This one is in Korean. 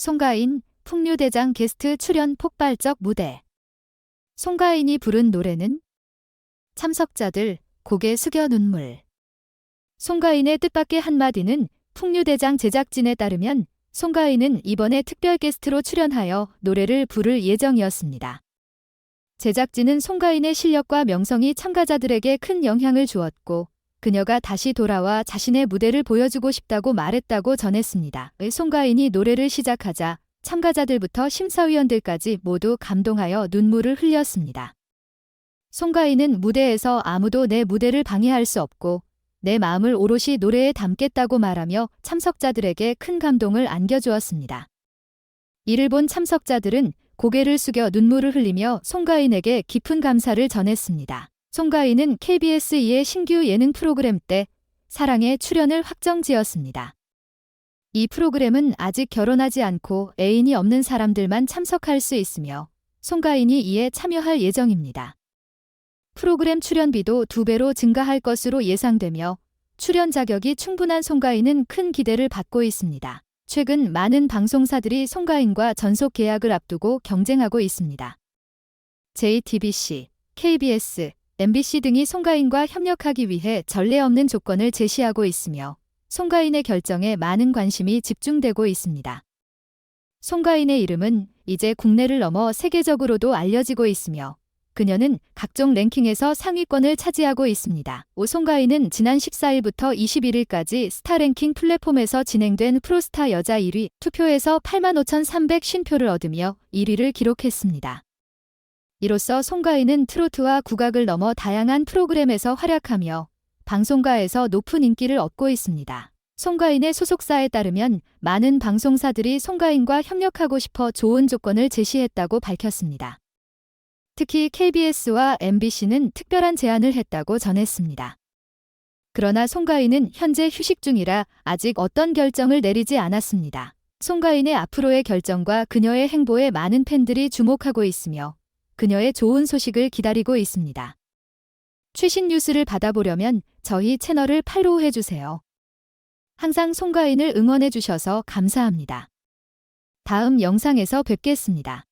송가인, 풍류대장 게스트 출연 폭발적 무대. 송가인이 부른 노래는 참석자들 고개 숙여 눈물. 송가인의 뜻밖의 한마디는 풍류대장 제작진에 따르면 송가인은 이번에 특별 게스트로 출연하여 노래를 부를 예정이었습니다. 제작진은 송가인의 실력과 명성이 참가자들에게 큰 영향을 주었고 그녀가 다시 돌아와 자신의 무대를 보여주고 싶다고 말했다고 전했습니다. 송가인이 노래를 시작하자 참가자들부터 심사위원들까지 모두 감동하여 눈물을 흘렸습니다. 송가인은 무대에서 아무도 내 무대를 방해할 수 없고 내 마음을 오롯이 노래에 담겠다고 말하며 참석자들에게 큰 감동을 안겨주었습니다. 이를 본 참석자들은 고개를 숙여 눈물을 흘리며 송가인에게 깊은 감사를 전했습니다. 송가인은 KBS2의 신규 예능 프로그램 때 사랑의 출연을 확정지었습니다. 이 프로그램은 아직 결혼하지 않고 애인이 없는 사람들만 참석할 수 있으며 송가인이 이에 참여할 예정입니다. 프로그램 출연비도 두 배로 증가할 것으로 예상되며 출연 자격이 충분한 송가인은 큰 기대를 받고 있습니다. 최근 많은 방송사들이 송가인과 전속 계약을 앞두고 경쟁하고 있습니다. JTBC, KBS, MBC 등이 송가인과 협력하기 위해 전례 없는 조건을 제시하고 있으며 송가인의 결정에 많은 관심이 집중되고 있습니다. 송가인의 이름은 이제 국내를 넘어 세계적으로도 알려지고 있으며 그녀는 각종 랭킹에서 상위권을 차지하고 있습니다. 오송가인은 지난 14일부터 21일까지 스타랭킹 플랫폼에서 진행된 프로스타 여자 1위 투표에서 85,350표를 얻으며 1위를 기록했습니다. 이로써 송가인은 트로트와 국악을 넘어 다양한 프로그램에서 활약하며 방송가에서 높은 인기를 얻고 있습니다. 송가인의 소속사에 따르면 많은 방송사들이 송가인과 협력하고 싶어 좋은 조건을 제시했다고 밝혔습니다. 특히 KBS와 MBC는 특별한 제안을 했다고 전했습니다. 그러나 송가인은 현재 휴식 중이라 아직 어떤 결정을 내리지 않았습니다. 송가인의 앞으로의 결정과 그녀의 행보에 많은 팬들이 주목하고 있으며 그녀의 좋은 소식을 기다리고 있습니다. 최신 뉴스를 받아보려면 저희 채널을 팔로우해 주세요. 항상 송가인을 응원해 주셔서 감사합니다. 다음 영상에서 뵙겠습니다.